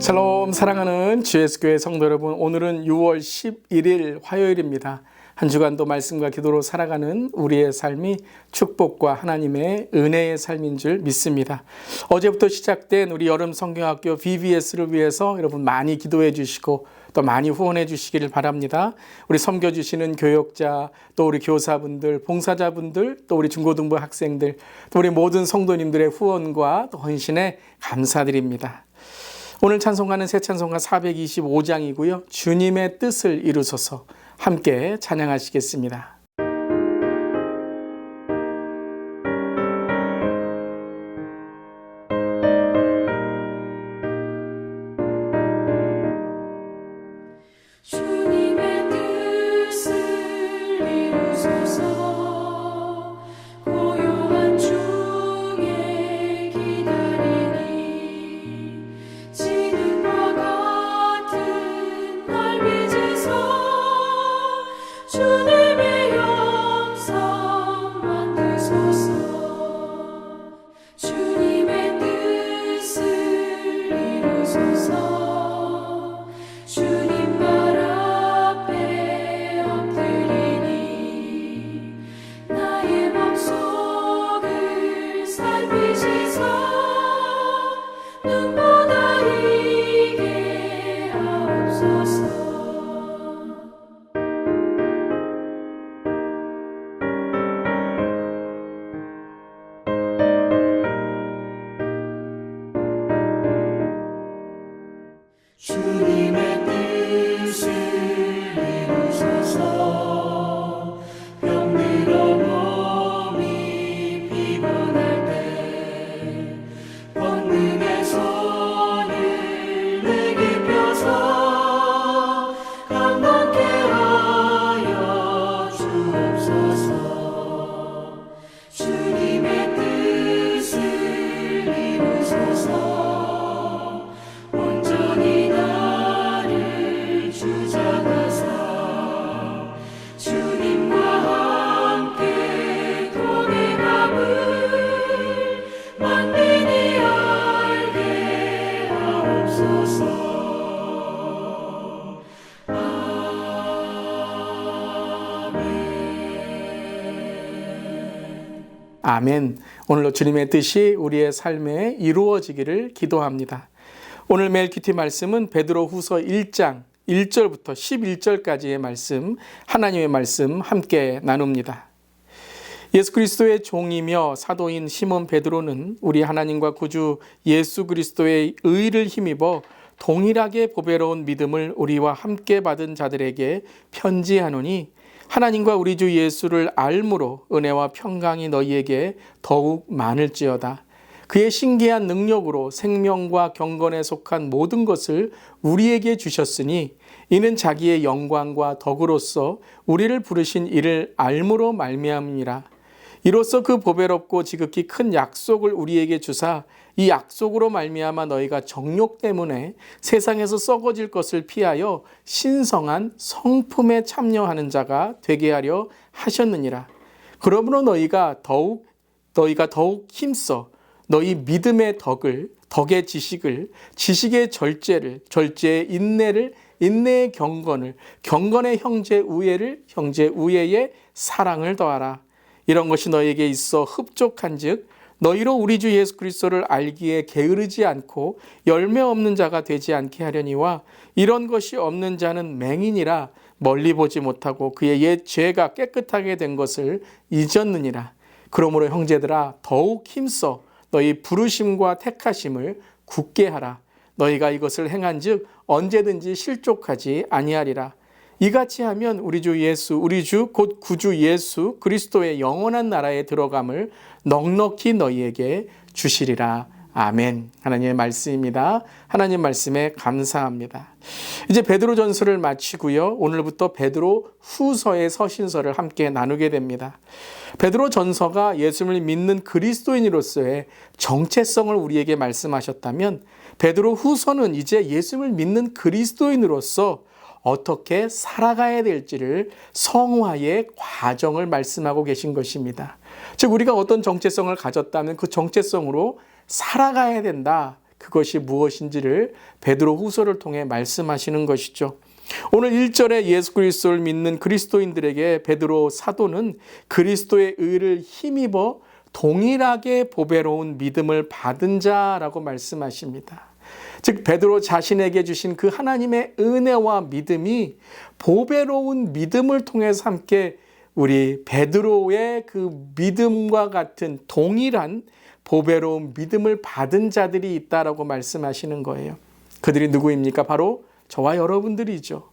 샬롬 사랑하는 GS교회 성도 여러분 오늘은 6월 11일 화요일입니다. 한 주간도 말씀과 기도로 살아가는 우리의 삶이 축복과 하나님의 은혜의 삶인 줄 믿습니다. 어제부터 시작된 우리 여름 성경학교 VBS를 위해서 여러분 많이 기도해 주시고 또 많이 후원해 주시기를 바랍니다. 우리 섬겨 주시는 교역자, 또 우리 교사분들, 봉사자분들, 또 우리 중고등부 학생들, 또 우리 모든 성도님들의 후원과 또 헌신에 감사드립니다. 오늘 찬송가는 새 찬송가 425장이고요. 주님의 뜻을 이루소서 함께 찬양하시겠습니다. 아멘. 오늘로 주님의 뜻이 우리의 삶에 이루어지기를 기도합니다. 오늘 매일 큐티 말씀은 베드로 후서 1장 1절부터 11절까지의 말씀, 하나님의 말씀 함께 나눕니다. 예수 그리스도의 종이며 사도인 시몬 베드로는 우리 하나님과 구주 예수 그리스도의 의를 힘입어 동일하게 보배로운 믿음을 우리와 함께 받은 자들에게 편지하노니 하나님과 우리 주 예수를 알므로 은혜와 평강이 너희에게 더욱 많을지어다. 그의 신기한 능력으로 생명과 경건에 속한 모든 것을 우리에게 주셨으니 이는 자기의 영광과 덕으로서 우리를 부르신 이를 알므로 말미암이니라. 이로써 그 보배롭고 지극히 큰 약속을 우리에게 주사 이 약속으로 말미암아 너희가 정욕 때문에 세상에서 썩어질 것을 피하여 신성한 성품에 참여하는 자가 되게 하려 하셨느니라. 그러므로 너희가 더욱 너희가 더욱 힘써 너희 믿음의 덕을 덕의 지식을 지식의 절제를 절제의 인내를 인내의 경건을 경건의 형제 우애를 형제 우애의 사랑을 더하라. 이런 것이 너에게 있어 흡족한즉 너희로 우리 주 예수 그리스도를 알기에 게으르지 않고 열매 없는 자가 되지 않게 하려니와 이런 것이 없는 자는 맹인이라 멀리 보지 못하고 그의 옛 죄가 깨끗하게 된 것을 잊었느니라. 그러므로 형제들아 더욱 힘써 너희 부르심과 택하심을 굳게 하라. 너희가 이것을 행한즉 언제든지 실족하지 아니하리라. 이같이 하면 우리 주 예수, 우리 주 곧 구주 예수 그리스도의 영원한 나라에 들어감을 넉넉히 너희에게 주시리라. 아멘. 하나님의 말씀입니다. 하나님 말씀에 감사합니다. 이제 베드로 전서를 마치고요. 오늘부터 베드로 후서의 서신서를 함께 나누게 됩니다. 베드로 전서가 예수를 믿는 그리스도인으로서의 정체성을 우리에게 말씀하셨다면 베드로 후서는 이제 예수를 믿는 그리스도인으로서 어떻게 살아가야 될지를 성화의 과정을 말씀하고 계신 것입니다. 즉 우리가 어떤 정체성을 가졌다면 그 정체성으로 살아가야 된다. 그것이 무엇인지를 베드로 후서를 통해 말씀하시는 것이죠. 오늘 1절에 예수 그리스도를 믿는 그리스도인들에게 베드로 사도는 그리스도의 의를 힘입어 동일하게 보배로운 믿음을 받은 자라고 말씀하십니다. 즉 베드로 자신에게 주신 그 하나님의 은혜와 믿음이 보배로운 믿음을 통해서 함께 우리 베드로의 그 믿음과 같은 동일한 보배로운 믿음을 받은 자들이 있다라고 말씀하시는 거예요. 그들이 누구입니까? 바로 저와 여러분들이죠.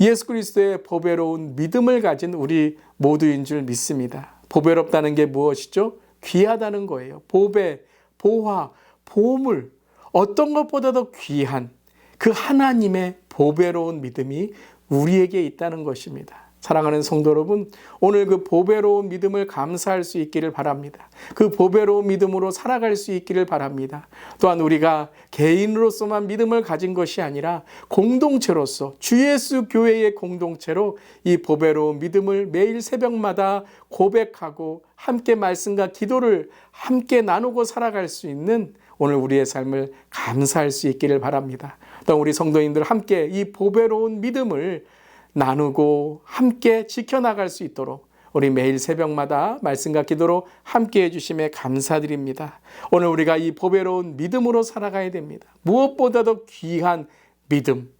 예수 그리스도의 보배로운 믿음을 가진 우리 모두인 줄 믿습니다. 보배롭다는 게 무엇이죠? 귀하다는 거예요. 보배, 보화, 보물, 어떤 것보다도 귀한 그 하나님의 보배로운 믿음이 우리에게 있다는 것입니다. 사랑하는 성도 여러분, 오늘 그 보배로운 믿음을 감사할 수 있기를 바랍니다. 그 보배로운 믿음으로 살아갈 수 있기를 바랍니다. 또한 우리가 개인으로서만 믿음을 가진 것이 아니라 공동체로서 주 예수 교회의 공동체로 이 보배로운 믿음을 매일 새벽마다 고백하고 함께 말씀과 기도를 함께 나누고 살아갈 수 있는 오늘 우리의 삶을 감사할 수 있기를 바랍니다. 또 우리 성도님들 함께 이 보배로운 믿음을 나누고 함께 지켜나갈 수 있도록 우리 매일 새벽마다 말씀과 기도로 함께 해주심에 감사드립니다. 오늘 우리가 이 보배로운 믿음으로 살아가야 됩니다. 무엇보다도 귀한 믿음,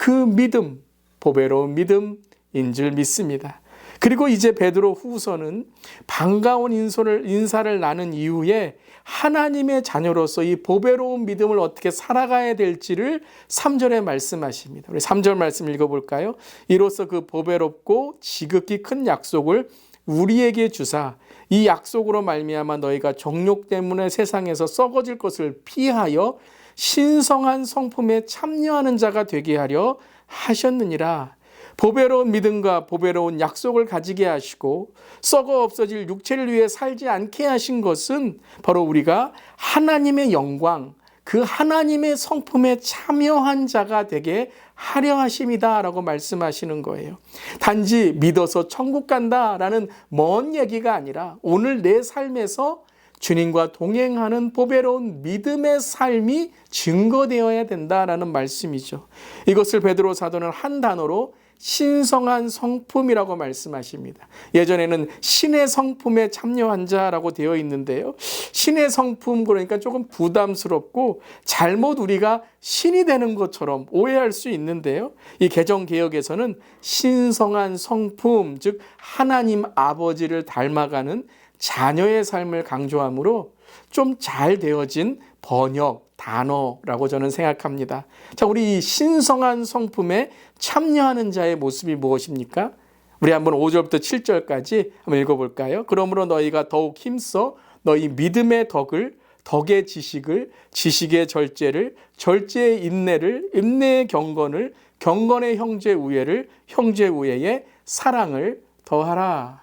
그 믿음, 보배로운 믿음인 줄 믿습니다. 그리고 이제 베드로 후서는 반가운 인소를, 인사를 나눈 이후에 하나님의 자녀로서 이 보배로운 믿음을 어떻게 살아가야 될지를 3절에 말씀하십니다. 우리 3절 말씀 읽어볼까요? 이로써 그 보배롭고 지극히 큰 약속을 우리에게 주사 이 약속으로 말미암아 너희가 정욕 때문에 세상에서 썩어질 것을 피하여 신성한 성품에 참여하는 자가 되게 하려 하셨느니라. 보배로운 믿음과 보배로운 약속을 가지게 하시고 썩어 없어질 육체를 위해 살지 않게 하신 것은 바로 우리가 하나님의 영광, 그 하나님의 성품에 참여한 자가 되게 하려 하심이다라고 말씀하시는 거예요. 단지 믿어서 천국 간다라는 먼 얘기가 아니라 오늘 내 삶에서 주님과 동행하는 보배로운 믿음의 삶이 증거되어야 된다라는 말씀이죠. 이것을 베드로 사도는 한 단어로 신성한 성품이라고 말씀하십니다. 예전에는 신의 성품에 참여한 자라고 되어 있는데요. 신의 성품 그러니까 조금 부담스럽고 잘못 우리가 신이 되는 것처럼 오해할 수 있는데요. 이 개정 개혁에서는 신성한 성품, 즉 하나님 아버지를 닮아가는 자녀의 삶을 강조하므로 좀 잘 되어진 번역 단어라고 저는 생각합니다. 자, 우리 이 신성한 성품에 참여하는 자의 모습이 무엇입니까? 우리 한번 5절부터 7절까지 한번 읽어볼까요? 그러므로 너희가 더욱 힘써 너희 믿음의 덕을 덕의 지식을 지식의 절제를 절제의 인내를 인내의 경건을 경건의 형제 우애를 형제 우애의 사랑을 더하라.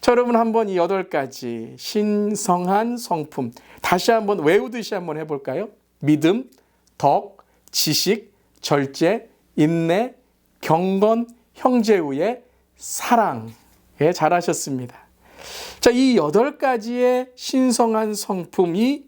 자, 여러분 한번 이 여덟 가지 신성한 성품 다시 한번 외우듯이 한번 해볼까요? 믿음, 덕, 지식, 절제, 인내, 경건, 형제우의 사랑. 예, 잘하셨습니다. 자, 이 여덟 가지의 신성한 성품이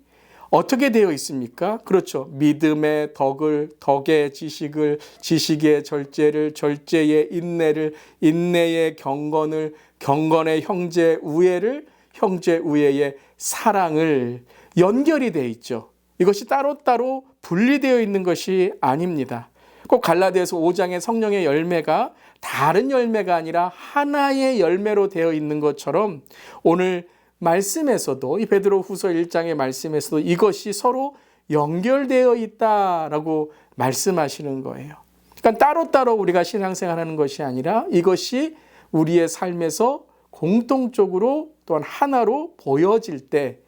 어떻게 되어 있습니까? 그렇죠. 믿음의 덕을, 덕의 지식을, 지식의 절제를, 절제의 인내를, 인내의 경건을, 경건의 형제 우애를, 형제 우애의 사랑을 연결이 되어 있죠. 이것이 따로따로 분리되어 있는 것이 아닙니다. 꼭 갈라디아서 5장의 성령의 열매가 다른 열매가 아니라 하나의 열매로 되어 있는 것처럼 오늘 말씀에서도 이 베드로 후서 1장의 말씀에서도 이것이 서로 연결되어 있다라고 말씀하시는 거예요. 그러니까 따로따로 우리가 신앙생활 하는 것이 아니라 이것이 우리의 삶에서 공통적으로 또한 하나로 보여질 때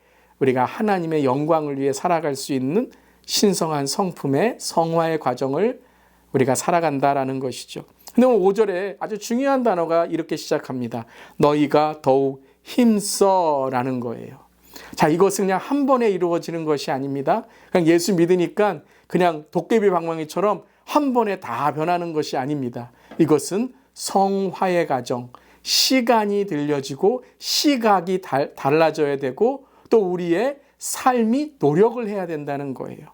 우리가 하나님의 영광을 위해 살아갈 수 있는 신성한 성품의 성화의 과정을 우리가 살아간다라는 것이죠. 근데 오늘 5절에 아주 중요한 단어가 이렇게 시작합니다. 너희가 더욱 힘써라는 거예요. 자, 이것은 그냥 한 번에 이루어지는 것이 아닙니다. 그냥 예수 믿으니까 그냥 도깨비 방망이처럼 한 번에 다 변하는 것이 아닙니다. 이것은 성화의 과정, 시간이 들려지고 시각이 달, 달라져야 되고 또 우리의 삶이 노력을 해야 된다는 거예요.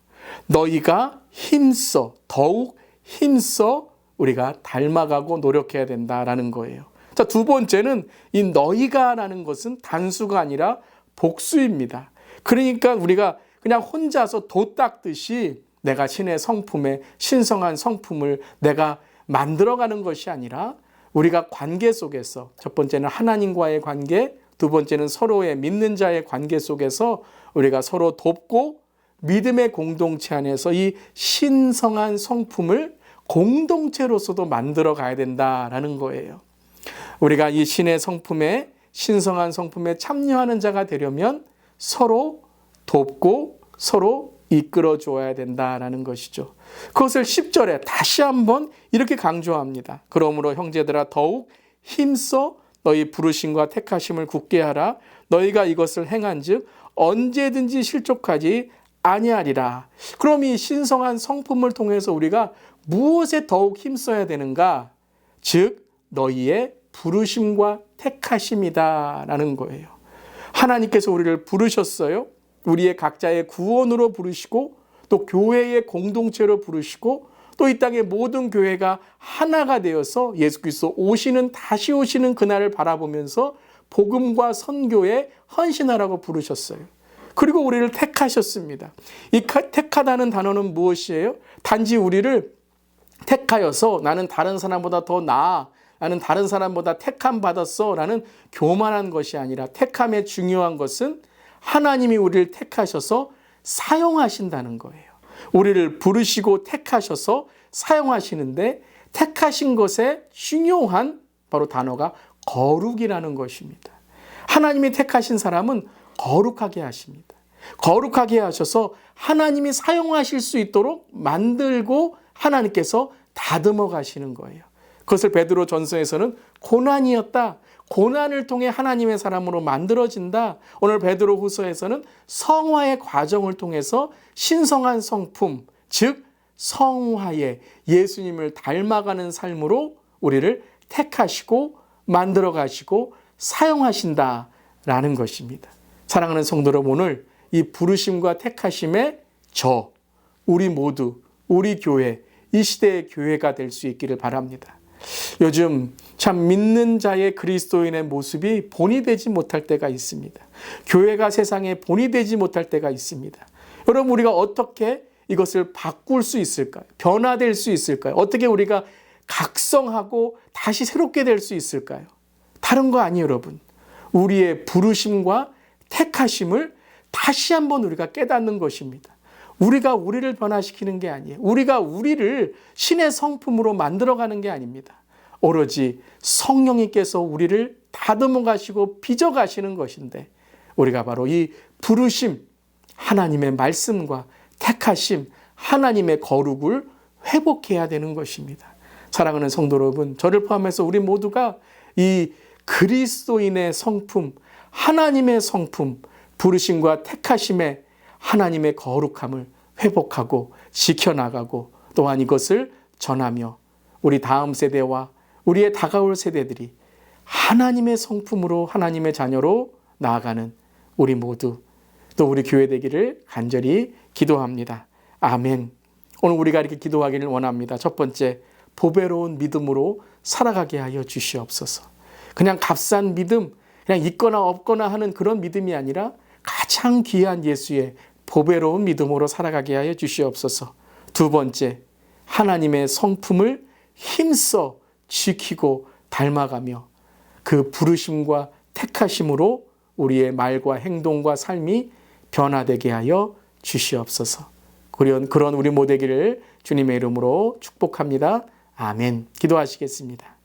너희가 힘써 더욱 힘써 우리가 닮아가고 노력해야 된다라는 거예요. 자, 두 번째는 이 너희가라는 것은 단수가 아니라 복수입니다. 그러니까 우리가 그냥 혼자서 도 닦듯이 내가 신의 성품에 신성한 성품을 내가 만들어가는 것이 아니라 우리가 관계 속에서 첫 번째는 하나님과의 관계, 두 번째는 서로의 믿는 자의 관계 속에서 우리가 서로 돕고 믿음의 공동체 안에서 이 신성한 성품을 공동체로서도 만들어 가야 된다라는 거예요. 우리가 이 신의 성품에 신성한 성품에 참여하는 자가 되려면 서로 돕고 서로 이끌어 줘야 된다라는 것이죠. 그것을 10절에 다시 한번 이렇게 강조합니다. 그러므로 형제들아 더욱 힘써 너희 부르심과 택하심을 굳게 하라. 너희가 이것을 행한즉 언제든지 실족하지 아니하리라. 그럼 이 신성한 성품을 통해서 우리가 무엇에 더욱 힘써야 되는가? 즉 너희의 부르심과 택하심이다라는 거예요. 하나님께서 우리를 부르셨어요. 우리의 각자의 구원으로 부르시고 또 교회의 공동체로 부르시고 또 이 땅의 모든 교회가 하나가 되어서 예수 그리스도 오시는 다시 오시는 그날을 바라보면서 복음과 선교에 헌신하라고 부르셨어요. 그리고 우리를 택하셨습니다. 이 택하다는 단어는 무엇이에요? 단지 우리를 택하여서 나는 다른 사람보다 더 나아. 나는 다른 사람보다 택함 받았어. 라는 교만한 것이 아니라 택함의 중요한 것은 하나님이 우리를 택하셔서 사용하신다는 거예요. 우리를 부르시고 택하셔서 사용하시는데 택하신 것에 중요한 바로 단어가 거룩이라는 것입니다. 하나님이 택하신 사람은 거룩하게 하십니다. 거룩하게 하셔서 하나님이 사용하실 수 있도록 만들고 하나님께서 다듬어 가시는 거예요. 그것을 베드로 전서에서는 고난이었다. 고난을 통해 하나님의 사람으로 만들어진다. 오늘 베드로 후서에서는 성화의 과정을 통해서 신성한 성품, 즉 성화의 예수님을 닮아가는 삶으로 우리를 택하시고 만들어 가시고 사용하신다라는 것입니다. 사랑하는 성도 여러분, 오늘 이 부르심과 택하심의 저, 우리 모두, 우리 교회, 이 시대의 교회가 될 수 있기를 바랍니다. 요즘 참 믿는 자의 그리스도인의 모습이 본이 되지 못할 때가 있습니다. 교회가 세상에 본이 되지 못할 때가 있습니다. 여러분, 우리가 어떻게 이것을 바꿀 수 있을까요? 변화될 수 있을까요? 어떻게 우리가 각성하고 다시 새롭게 될 수 있을까요? 다른 거 아니에요, 여러분. 우리의 부르심과 택하심을 다시 한번 우리가 깨닫는 것입니다. 우리가 우리를 변화시키는 게 아니에요. 우리가 우리를 신의 성품으로 만들어가는 게 아닙니다. 오로지 성령님께서 우리를 다듬어 가시고 빚어 가시는 것인데 우리가 바로 이 부르심, 하나님의 말씀과 택하심, 하나님의 거룩을 회복해야 되는 것입니다. 사랑하는 성도 여러분, 저를 포함해서 우리 모두가 이 그리스도인의 성품, 하나님의 성품, 부르심과 택하심의 하나님의 거룩함을 회복하고 지켜나가고 또한 이것을 전하며 우리 다음 세대와 우리의 다가올 세대들이 하나님의 성품으로 하나님의 자녀로 나아가는 우리 모두 또 우리 교회 되기를 간절히 기도합니다. 아멘. 오늘 우리가 이렇게 기도하기를 원합니다. 첫 번째, 보배로운 믿음으로 살아가게 하여 주시옵소서. 그냥 값싼 믿음, 그냥 있거나 없거나 하는 그런 믿음이 아니라 가장 귀한 예수의 보배로운 믿음으로 살아가게 하여 주시옵소서. 두 번째, 하나님의 성품을 힘써 지키고 닮아가며 그 부르심과 택하심으로 우리의 말과 행동과 삶이 변화되게 하여 주시옵소서. 그런, 그런 우리 모되기를 주님의 이름으로 축복합니다. 아멘. 기도하시겠습니다.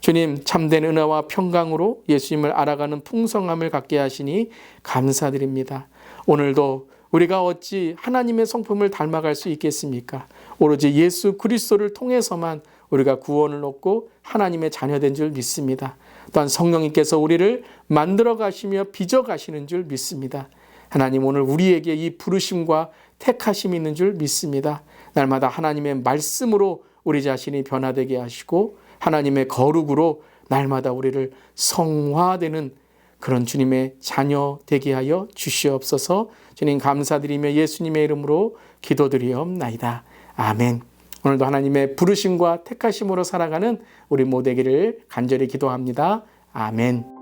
주님, 참된 은혜와 평강으로 예수님을 알아가는 풍성함을 갖게 하시니 감사드립니다. 오늘도 우리가 어찌 하나님의 성품을 닮아갈 수 있겠습니까? 오로지 예수 그리스도를 통해서만 우리가 구원을 얻고 하나님의 자녀된 줄 믿습니다. 또한 성령님께서 우리를 만들어 가시며 빚어 가시는 줄 믿습니다. 하나님 오늘 우리에게 이 부르심과 택하심이 있는 줄 믿습니다. 날마다 하나님의 말씀으로 우리 자신이 변화되게 하시고 하나님의 거룩으로 날마다 우리를 성화되는 그런 주님의 자녀 되게 하여 주시옵소서 주님 감사드리며 예수님의 이름으로 기도드리옵나이다. 아멘. 오늘도 하나님의 부르심과 택하심으로 살아가는 우리 모두에게를 간절히 기도합니다. 아멘.